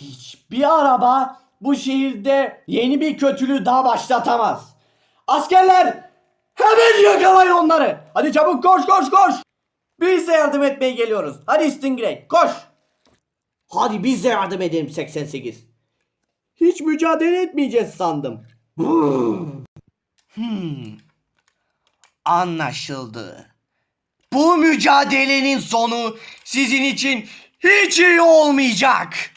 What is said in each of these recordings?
Hiçbir araba bu şehirde yeni bir kötülüğü daha başlatamaz. Askerler hemen yakalayın onları. Hadi çabuk koş koş koş. Biz de yardım etmeye geliyoruz. Hadi Stingray koş. Hadi biz de yardım edelim 88. Hiç mücadele etmeyeceğiz sandım. Hmm. Anlaşıldı. Bu mücadelenin sonu sizin için hiç iyi olmayacak.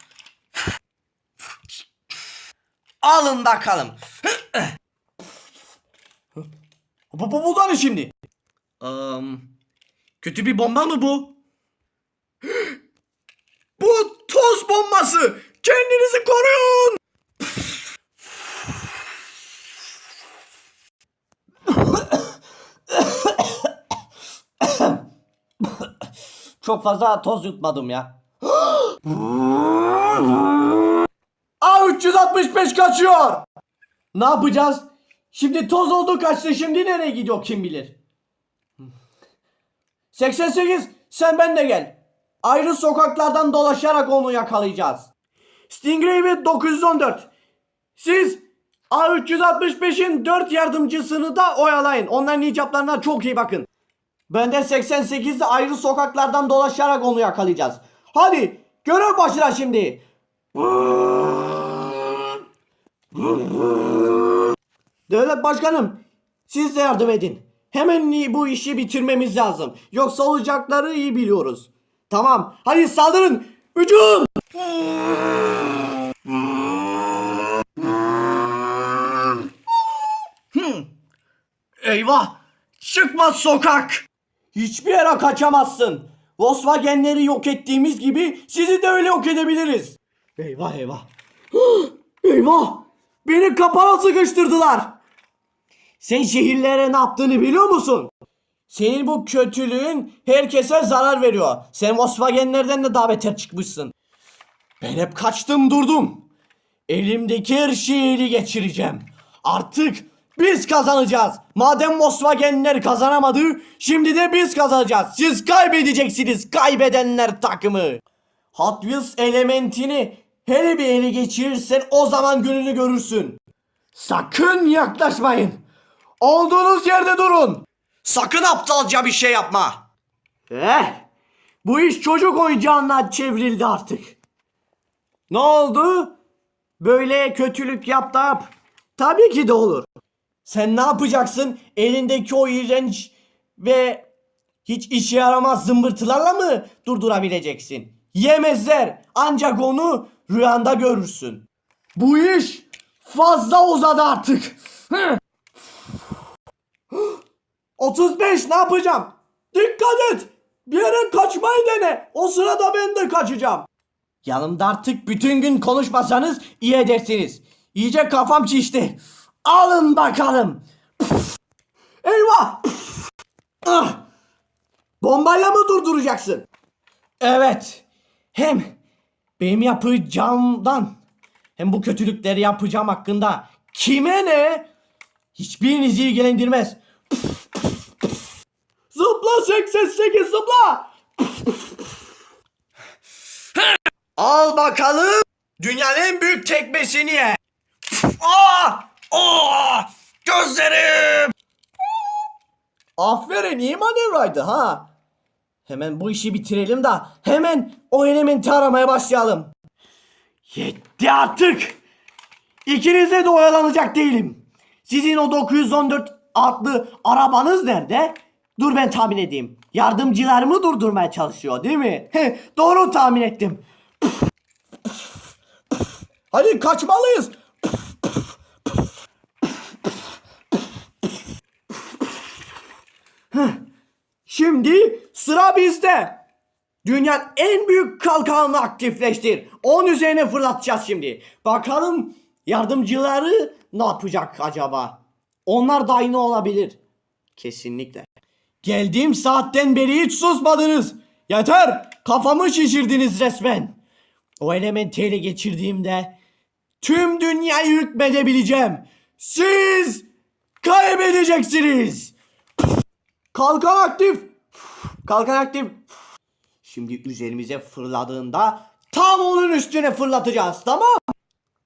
Alın bakalım. Bu, bu, bu da ne şimdi? Am, kötü bir bomba mı bu? bu toz bombası. Kendinizi koruyun. Çok fazla toz yutmadım ya. A365 kaçıyor. Ne yapacağız? Şimdi toz oldu kaçtı. Şimdi nereye gidiyor kim bilir. 88 sen ben de gel. Ayrı sokaklardan dolaşarak onu yakalayacağız. Stingray ve 914. Siz A365'in 4 yardımcısını da oyalayın. Onların icaplarına çok iyi bakın. Ben de 88'de ayrı sokaklardan dolaşarak onu yakalayacağız. Hadi görev başla şimdi. Devlet başkanım siz de yardım edin. Hemen bu işi bitirmemiz lazım. Yoksa olacakları iyi biliyoruz. Tamam hadi saldırın. Hücum. Hmm. Eyvah! Çıkmaz sokak! Hiçbir yere kaçamazsın. Volkswagen'leri yok ettiğimiz gibi sizi de öyle yok edebiliriz. Eyvah eyvah. eyvah! Beni kapana sıkıştırdılar. Sen şehirlere ne yaptığını biliyor musun? Senin bu kötülüğün herkese zarar veriyor. Sen Volkswagen'lerden de daha beter çıkmışsın. Ben hep kaçtım durdum. Elimdeki her şeyi geçireceğim. Artık biz kazanacağız. Madem Volkswagen'ler kazanamadı, şimdi de biz kazanacağız. Siz kaybedeceksiniz kaybedenler takımı. Hot Wheels elementini hele bir ele geçirirsen o zaman gününü görürsün. Sakın yaklaşmayın. Olduğunuz yerde durun. Sakın aptalca bir şey yapma. Eh, bu iş çocuk oyuncağına çevrildi artık. Ne oldu? Böyle kötülük yap da yap. Tabii ki de olur. Sen ne yapacaksın? Elindeki o iğrenç ve hiç işe yaramaz zımbırtılarla mı durdurabileceksin? Yemezler. Ancak onu rüyanda görürsün. Bu iş fazla uzadı artık. Hı. 35 ne yapacağım? Dikkat et. Bir yere kaçmayı dene. O sırada ben de kaçacağım. Yanımda artık bütün gün konuşmasanız iyi edersiniz. İyice kafam şişti. Alın bakalım. Eyvah. Ah! Bombayla mı durduracaksın? Evet. Hem benim yapacağımdan hem bu kötülükleri yapacağım hakkında kime ne? Hiçbirinizi ilgilendirmez. Zıpla 88 zıpla. Al bakalım. Dünyanın en büyük tekmesini ye. Aa! Aa! Gözlerim! Aferin iyi manevraydı ha. Hemen bu işi bitirelim de hemen o elementi aramaya başlayalım. Yetti artık. İkinize de oyalanacak değilim. Sizin o 914 adlı arabanız nerede? Dur ben tahmin edeyim. Yardımcılarımı durdurmaya çalışıyor değil mi? Doğru tahmin ettim. Hadi kaçmalıyız. Şimdi sıra bizde. Dünyanın en büyük kalkanını aktifleştir. 10 üzerine fırlatacağız şimdi. Bakalım yardımcıları ne yapacak acaba? Onlar da aynı olabilir. Kesinlikle. Geldiğim saatten beri hiç susmadınız. Yeter. Kafamı şişirdiniz resmen. O elementi ele geçirdiğimde tüm dünyayı hükmedebileceğim. Siz kaybedeceksiniz. Kalkan aktif. Kalkan aktif. Şimdi üzerimize fırladığında Tam onun üstüne fırlatacağız tamam?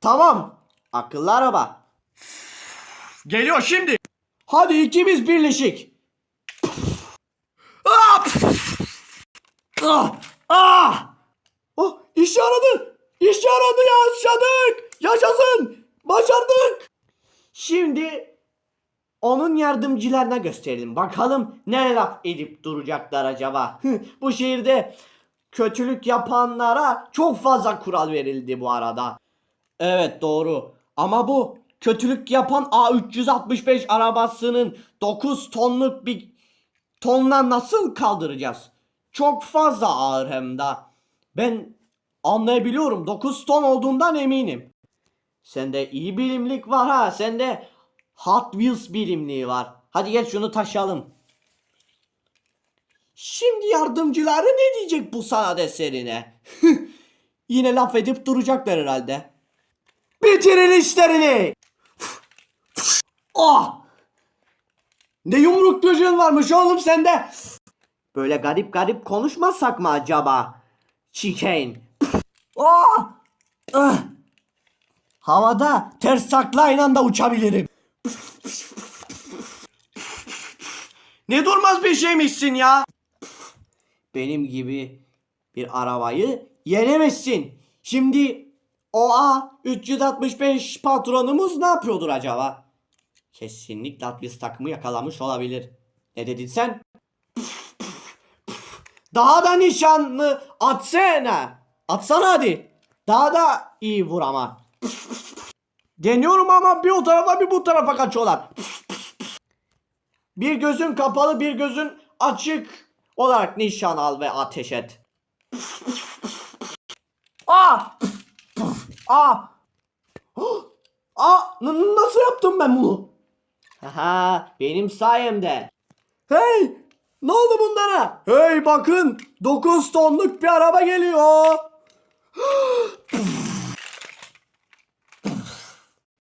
Tamam. Akıllı araba. Geliyor şimdi. Hadi ikimiz birleşik. Ah! Ah! Ah! Oh, işe yaradı. İşe yaradı yaşadık. Yaşasın. Başardık. Şimdi onun yardımcılarına gösterelim. Bakalım ne laf edip duracaklar acaba. bu şehirde kötülük yapanlara çok fazla kural verildi bu arada. Evet doğru. Ama bu kötülük yapan A365 arabasının 9 tonluk bir tonla nasıl kaldıracağız? Çok fazla ağır hem de. Ben anlayabiliyorum. 9 ton olduğundan eminim. Sende iyi bilimlik var ha. Sende Hot Wheels bilimliği var. Hadi gel şunu taşıyalım. Şimdi yardımcıları ne diyecek bu sanat eserine? Yine laf edip duracaklar herhalde. Bitirin işlerini. Ah! Ne yumruk gücün varmış oğlum sende. Böyle garip garip konuşmasak mı acaba? Chicane. Ah! Ah! Havada ters taklayla da uçabilirim. Ne durmaz bir şeymişsin ya. Benim gibi bir arabayı yenemezsin. Şimdi OA 365 patronumuz ne yapıyordur acaba? Kesinlikle Atlas takımı yakalamış olabilir. Ne dedin sen? Daha da nişanlı atsana. Atsana hadi. Daha da iyi vur ama. Deniyorum ama bir o tarafa bir bu tarafa kaçıyorlar. Bir gözün kapalı bir gözün açık olarak nişan al ve ateş et. Ah! Ah! N- nasıl yaptım ben bunu? Haha benim sayemde. Hey! Ne oldu bunlara? Hey bakın 9 tonluk bir araba geliyor.